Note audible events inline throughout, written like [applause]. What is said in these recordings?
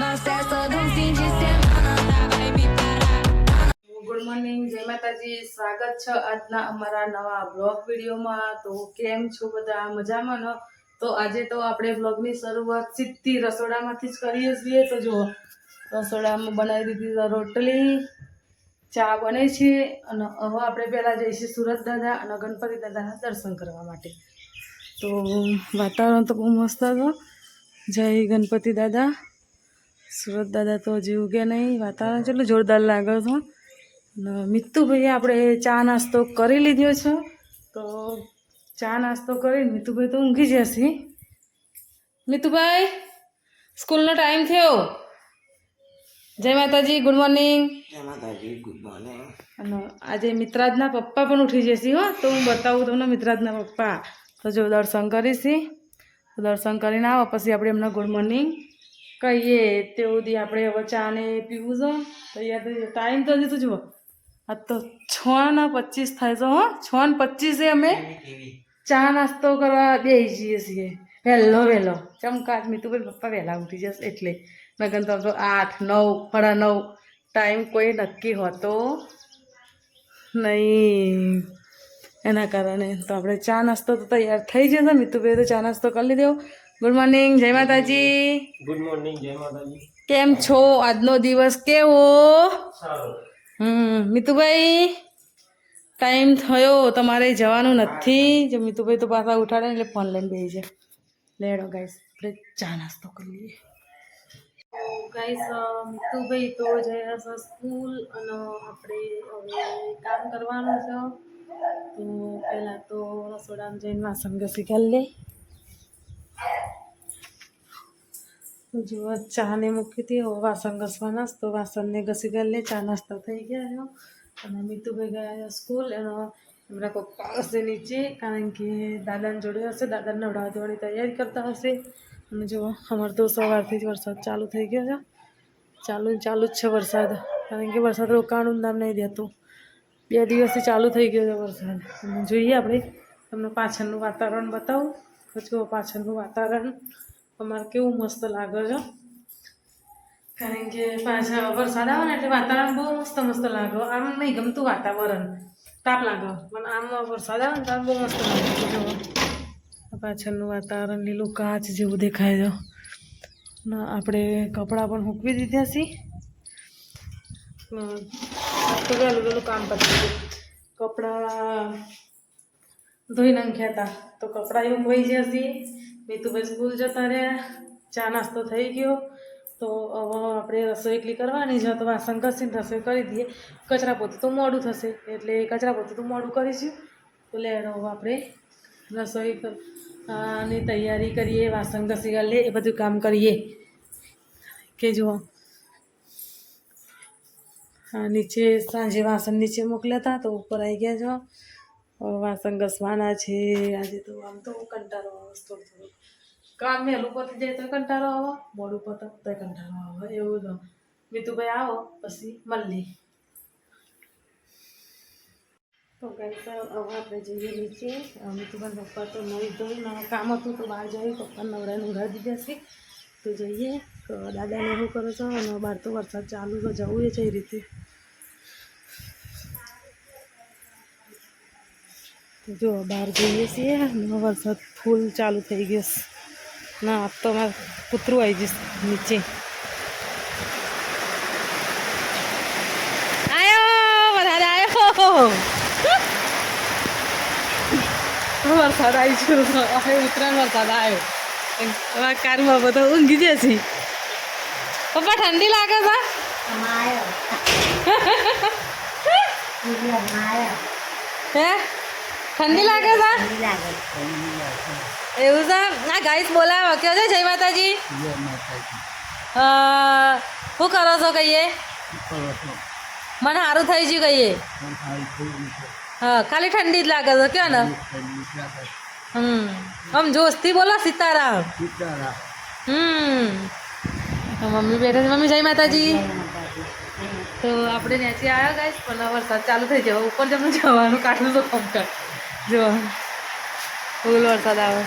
Nós festa um fim de semana vai me parar. Good morning, જય માતાજી. સ્વાગત છે આજના અમારા નવા બ્લોગ વિડીયોમાં. તો કેમ છો બધા? મજામાં ન તો આજે તો આપણે બ્લોગની શરૂઆત સીધી રસોડામાંથી જ કરીએ છીએ. તો જુઓ, રસોડામાં બનાવી દીધી રોટલી, ચા બને છે. અને હવે આપણે પહેલાં જઈશું સુરત દાદા અને ગણપતિ દાદાના દર્શન કરવા માટે. તો વાતાવરણ તો બહુ મસ્ત હતો. જય ગણપતિ દાદા. સુરત દાદા તો હજી ઉગે નહીં વાતાવરણ કેટલું જોરદાર લાગે છે મિત્તુભાઈ આપણે ચા નાસ્તો કરી લીધો છે. તો ચા નાસ્તો કરીને મિત્તુભાઈ તો ઊંઘી જશે મિત્તુભાઈ સ્કૂલનો ટાઈમ થયો. જય માતાજી ગુડ મોર્નિંગ. જય માતાજી ગુડ મોર્નિંગ. અને આજે મિત્રાજના પપ્પા પણ ઉઠી જશે હો. તો હું બતાવું તમને મિત્રાજના પપ્પા. તો જો દર્શન કરીશી દર્શન કરીને આવો પછી આપણે એમને ગુડ મોર્નિંગ. કહીએ તે સુધી આપણે હવે ચા ને પીવું છે. તો યાદ ટાઈમ તો હજી તો જુઓ. આ તો છ ને પચીસ થાય છે હો. છ ને પચીસે અમે ચા નાસ્તો કરવા બેસી જઈએ છીએ. વહેલો વહેલો. ચમકાટ મીતુભાઈ પપ્પા વહેલા ઉઠી જશે એટલે. નગન તો આઠ, નવ, સાડા નવ ટાઈમ કોઈ નક્કી હોતો નહીં. એના કારણે તો આપણે ચા નાસ્તો તો તૈયાર થઈ જશે. મીતુભાઈ તો ચા નાસ્તો કરી લીધો. ગુડ મોર્નિંગ જય માતાજી ગુડ મોર્નિંગ જય માતાજી કેમ છો? આજનો દિવસ કેવો? હમ મિતુભાઈ ટાઈમ થયો. તમારે જવાનું નથી. જો મિતુભાઈ તો પાછા ઉઠાડે એટલે ફોન લઈને બેસી જાય. લેડો ગાઈસ આપણે ચા નાસ્તો કરી લઈએ. ગાઈસ મિતુભાઈ તો જય છે સ્કૂલ અને આપણે હવે કામ કરવાનું છે. તો પહેલાં તો રસોડામાં જઈને વાસણ ઘસી કરી લે જો ચાને મૂકી હતી વાસણ ઘસવાના તો વાસણને ઘસી કરી લે ચા નાસ્તા થઈ ગયા એનો અને મિતુભાઈ ગયા સ્કૂલ, એનો એમના પપ્પા હશે નીચે, કારણ કે દાદાને જોડે હશે દાદાને નવડાવવા દેવાની તૈયારી કરતા હશે. અને જો અમારે તો સવારથી જ વરસાદ ચાલુ થઈ ગયો છે. ચાલુ ચાલુ જ છે વરસાદ, કારણ કે વરસાદ રોકાણું નામ નહીં દેતું. બે દિવસથી ચાલુ થઈ ગયો છે વરસાદ. જોઈએ આપણે તમને પાછળનું વાતાવરણ બતાવું. જુઓ પાછળનું વાતાવરણ અમારે કેવું મસ્ત લાગે છે. કારણ કે પાછા વરસાદ આવે ને એટલે વાતાવરણ બહુ મસ્ત મસ્ત લાગે. આમ નહીં ગમતું વાતાવરણ. તાપ લાગે. પણ આમ વરસાદ આવે ને તો બહુ મસ્ત લાગે. પાછળનું વાતાવરણ, લીલું કાચ જેવું દેખાય છે. ને આપણે કપડાં પણ મૂકવી દીધા છીએ. તો વહેલું વહેલું કામ પતી ગયું. કપડાં ધોઈ નાખ્યા હતા. તો કપડાં એવું વહી જશે મીતુભાઈ સ્કૂલ જતા રહ્યા. ચા નાસ્તો થઈ ગયો. તો હવે આપણે રસોઈ એકલી કરવાની છે, તો વાસણ ઘસીને રસોઈ કરી દઈએ. કચરા પોતું તો મોડું થશે, એટલે કચરા પોતું તો મોડું કરીશું. તો લેડો આપણે રસોઈ ની તૈયારી કરીએ વાસણ ઘસી લે, એ બધું કામ કરીએ. કે જુઓ. નીચે સાંજે વાસણ નીચે મોકલ્યા હતા, તો ઉપર આવી ગયા હવે વાસણ ઘસવાના છે. આજે તો આમ તો કંટાળો આવે થોડું થોડું. કામ વહેલું પતી જાય તો કંટાળો આવે મોડું પતે તો કંટાળો આવે. એવું તો. મિતુભાઈ આવો, પછી મળીએ તો ગાઈસ હવે આપણે જઈએ નીચે. મીતુભાઈ પપ્પા તો નવી ધોઈ કામ હતું તો બહાર જઈએ. પપ્પા નવડાને ઘર દીધા છે. તો જઈએ. દાદાને શું કરો છો, અને બહાર તો વરસાદ ચાલુ તો જવું એ છે એ રીતે. જો બહાર જઈએ છીએ. અને વરસાદ ફૂલ ચાલુ થઈ ગયો છે. ના આપ તો મારે કૂતરું આવી જઈશ નીચે. આયો વરસાદ આવ્યો વરસાદ આવી છે ઉત્તરાયણ વરસાદ આવ્યો હવે કારમાં બધો ઊંઘી જશે પપ્પા ઠંડી લાગે છે? [laughs] હે? ઠંડી લાગે છે? એવું છે? ના ગાઈસ બોલાવો કયો છે, જય માતાજી. શું કરો છો કહીએ? મને સારું થઈ ગયું કહીએ. હા ખાલી ઠંડી જ લાગે છે, કયો ને? હમ, આમ જોશથી બોલો, સીતારામ. હમ. મમ્મી બેઠા છે. મમ્મી, જય માતાજી. તો આપણે ત્યાંથી આવ્યા ગાઈશ પણ વરસાદ ચાલુ થઈ જાય ઉપર જમનું જવાનું કાઢવું તો કમ્પ્લીટ જો ફૂલ વરસાદ આવે.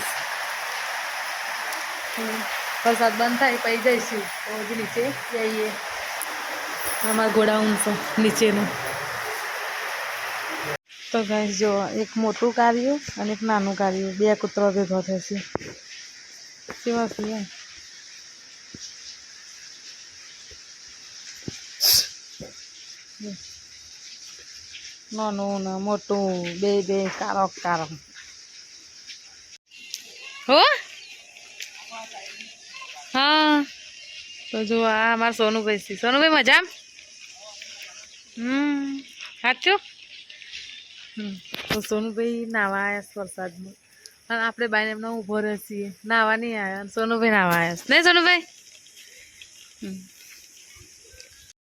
વરસાદ બંધ થાય પછી જઈશું. તો નીચે જઈએ. અમારા ગોડાઉન છે, નીચેનું. તો ગાઈસ જો, એક મોટું કાર્યું અને એક નાનું કાર્યું બે કૂતરો ભેગો થશે. કેવા છે નાનું ને મોટું, બે બે, કારક કારક. હો? હા. તો જો આ અમારા સોનુભાઈ છે. સોનુભાઈ મજા હમ. સાચું? તો સોનુભાઈ નાવા આવ્યા વરસાદમાં. અને આપણે બાઈને એમના ઊભો રહે છીએ. નાવા નહીં આવ્યા સોનુભાઈ નાવા આવ્યા નહીં સોનુભાઈ? હમ.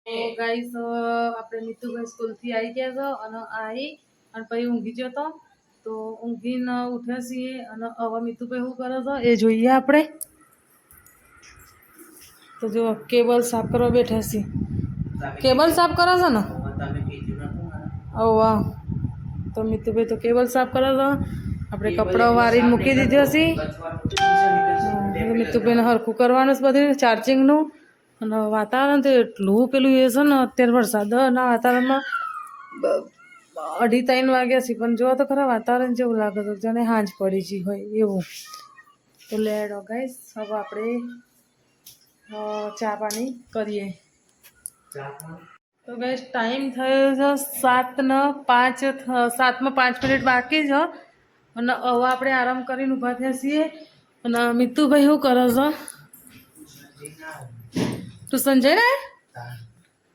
ગાઈસ આપણે નીતુભાઈ સ્કૂલથી આવી ગયા છો અને આવી અને પછી ઊંઘી ગયો તો. તો ઊંઘીને ઉઠ્યા છીએ અને હવે મિતુભાઈ શું કરે છે એ જોઈએ આપણે. તો જો કેબલ સાફ કરવા બેઠા છીએ. કેબલ સાફ કરે છે ને? ઓ વાહ. તો મિતુભાઈ તો કેબલ સાફ કરે છે. આપણે કપડાં વારીને મૂકી દીધો છે. મિતુભાઈને હરખું કરવાનું છે બધું ચાર્જિંગનું અને વાતાવરણ તો એટલું પેલું એ છે ને, અત્યારે વરસાદના વાતાવરણમાં અઢી ત્રણ વાગ્યા છે, પણ જોવા તો ખરા વાતાવરણ જેવું લાગે તો જાણે હાંજ પડી ગઈ હોય એવું. તો લેડો ગાઈસ, હવે આપણે ચા પાણી કરીએ. તો ગાઈસ, ટાઈમ થયો છે સાતને પાંચ, સાતમાં પાંચ મિનિટ બાકી છે. અને હવે આપણે આરામ કરીને ઊભા થયા છીએ. અને મિતુભાઈ શું કરો છે? ટ્યુશન સંજય ને?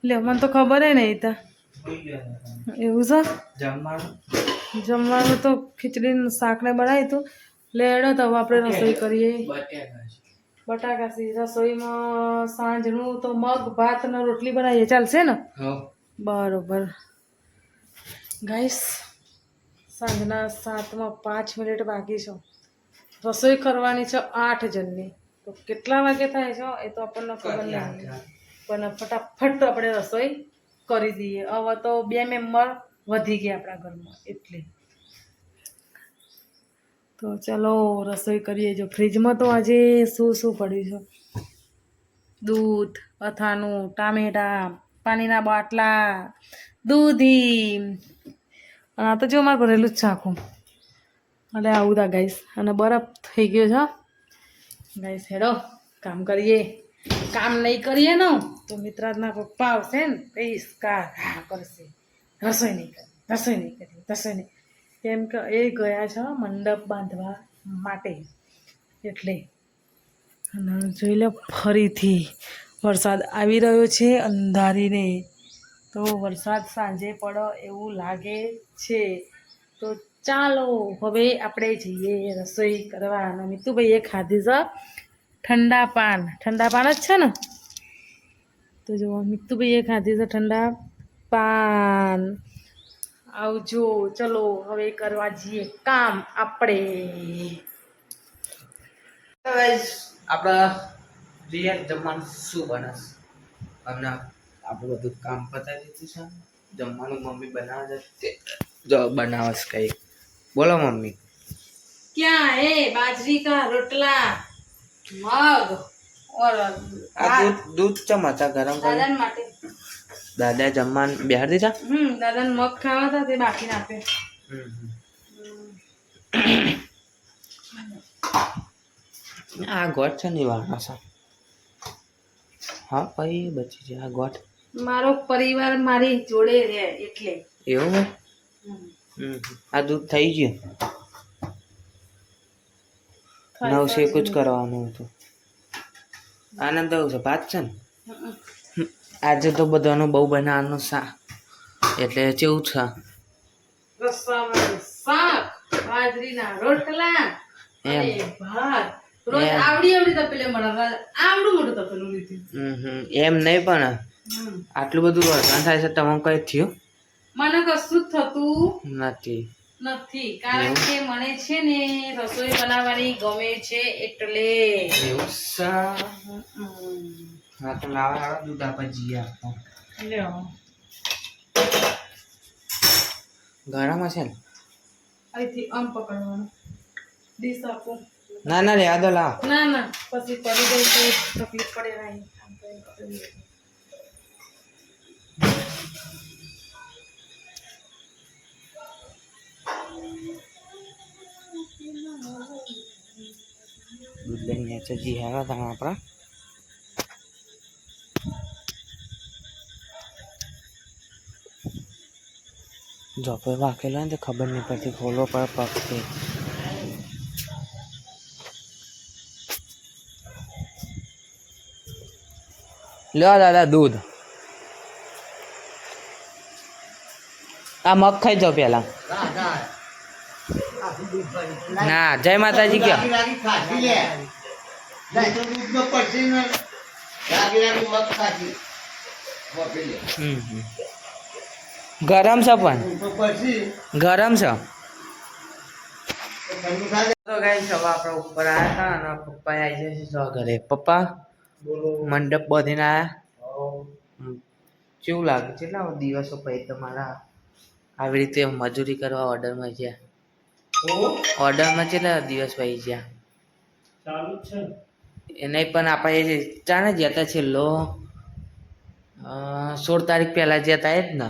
લે મને તો ખબર નહીં તા. એવું છે? જમવાનું તો ખીચડી શાક ને બનાવ્યું હતું લેડો તો હવે આપણે રસોઈ કરીએ. બટાકા સી રસોઈમાં સાંજનું તો મગ ભાત ને રોટલી બનાવીએ. ચાલશે ને? બરોબર. ગાઈસ સાંજના સાતમાં પાંચ મિનિટ બાકી છે. રસોઈ કરવાની છે આઠ જણની. તો કેટલા વાગે થાય છે એ તો આપણને ખબર નહીં. પણ ફટાફટ આપણે રસોઈ કરી દઈએ. હવે તો બે મેમ્બર વધી ગયા આપણા ઘરમાં એટલે. તો ચલો રસોઈ કરીએ જો. ફ્રીજમાં તો આજે શું શું પડ્યું છે? દૂધ અથાણું ટામેટા પાણીના બાટલા દૂધી. અને આ તો જો મારે ભરેલું જ છે આખું એટલે આવું તા ગાઈશ અને બરફ થઈ ગયો છે ગાઈસ, હેડો, કામ કરીએ. કામ નહીં કરીએ ને, તો મિત્રાજના પપ્પા આવશે ને કા હા કરશે. રસોઈ નહીં કરી, રસોઈ નહીં કરી, રસોઈ નહીં. કેમ કે એ ગયા છે મંડપ બાંધવા માટે. એટલે અને જોઈ લો, ફરીથી વરસાદ આવી રહ્યો છે અંધારીને. તો વરસાદ સાંજે પડો એવું લાગે છે. તો ચાલો હવે આપણે જઈએ રસોઈ કરવા અને મિતુભાઈએ ખાધી છે ઠંડા પાન. ઠંડા પાન જ છે ને? તો જુઓ, મિતુભાઈએ ખાધી છે ઠંડા પાન. આવજો, ચલો, હવે કરવા જઈએ કામ આપણે. આપણા રિયલ જમવાનું શું બનાવશે? અમને આપણું બધું કામ પતાવી દીધું છે. જમવાનું મમ્મી બનાવે છે. જો બનાવસ કઈ. બોલો મમ્મી. ક્યાં? હે બાજરી કા રોટલા? મગ ઓર આ દૂધ દૂધ ચમાતા ગરમ દાદા માટે. દાદા જમવાન બિહાર દીધા? હમ દાદા મગ ખાવા હતા તે બાકી આપે આ ગોઠ છે ને વાળા છે હા ભાઈ બચી છે આ ગોઠ. મારો પરિવાર મારી જોડે રહે એટલે. એવું? આ દૂધ થઈ ગયું. નવ શેક જ કરવાનું હતું. આનંદ આવશે ભાત છે ને. આજે તો બધાનો બહુ બનાવવાનું શા એટલે કેવું છે? શાક બાજરીના રોટલા એમ. અને ભાત. રોજ આવડી આવડી તપેલે મળે આવડું મોટું તપેલું લીધું હમ હમ. એમ નહીં પણ? આટલું બધું વરસાદ થાય છે તમને કઈ થયું? મને કશું થતું નથી. નથી કારણ કે મને છે ને રસોઈ બનાવવાની ગમે છે એટલે. એવું છે? હા તો લાવા લાવા દૂધ આપે જઈએ આપો. લ્યો. ગરમ હશે ને? અહીંથી આમ પકડવાનું. ડીશ આપો. ના ના રહેવા દો લાવ. ના ના પછી પડી ગઈ તો તકલીફ પડે નહીં તો લઈને નેચર જી તમે આપણા જોપે વાકેલો ને ખબર નહીં પડતી ખોલો પર પગથી. લ્યો દાદા દૂધ. આ મગ ખાઈ જાઓ પેલા ના જય માતાજી કયો હમ હમ. ગરમ છે પણ. ગરમ છે. તો ગાઈસ હવે આપણે ઉપર આવ્યા હતા અને પપ્પા આવી જશે જો ઘરે. પપ્પા મંડપ બધીને આવ્યા કેવું લાગે કેટલા દિવસો પછી તમારા આવી રીતે મજૂરી કરવા ઓર્ડરમાં ગયા? ઓર્ડરમાં કેટલા દિવસ પછી ગયા? ચાલુ છે? એને પણ આપણે ચાને જતા છેલ્લો અ, સોળ તારીખ પહેલાં જતા એ જ ને?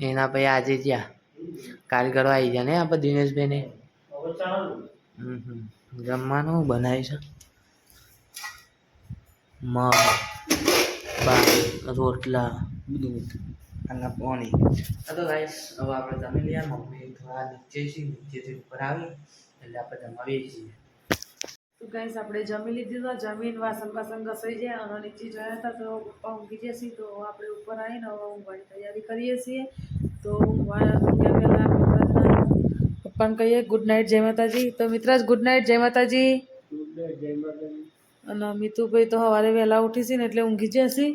એના પછી આજે જ્યાં? કારીગરો આવી ગયા ને આપણે દિનેશભાઈને? હમ હમ. જમવાનું બનાવ્યું છે. મગ ભાત રોટલા દૂધ અને પાણી. તો ગાઈસ હવે આપણે જમી લઈએ. મમ્મી થોડા નીચે છીએ નીચેથી ઉપર આવી. એટલે આપણે જમાવીએ છીએ. તો ગાઈસ આપણે જમી લીધી તો જમીન વાસણ બાસણ ઘસાઈ જાય અને નીચે જોયા હતા તો પપ્પા ઊંઘી જશે તો આપણે ઉપર આવીને હવે ઊંઘવાની તૈયારી કરીએ છીએ. તો ઊંઘવાના ઊંઘ્યા પહેલાં પપ્પાને કહીએ ગુડ નાઇટ જય માતાજી. તો મિત્રાજ ગુડ નાઇટ જય માતાજી. અને મિતુભાઈ તો સવારે વહેલા ઉઠી છે ને એટલે ઊંઘી જશે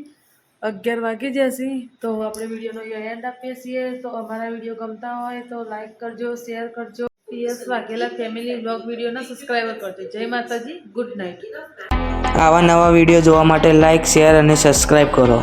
અગિયાર વાગી જશે તો આપણે વિડીયોનો એન્ડ આપીએ છીએ. તો અમારા વીડિયો ગમતા હોય તો લાઈક કરજો શેર કરજો. વાઘેલા ફેમિલી બ્લોગ વિડીયોના સબસ્ક્રાઈબર કરજો. જય માતાજી ગુડ નાઇટ આવા નવા વીડિયો જોવા માટે લાઈક શેર અને સબસ્ક્રાઈબ કરો.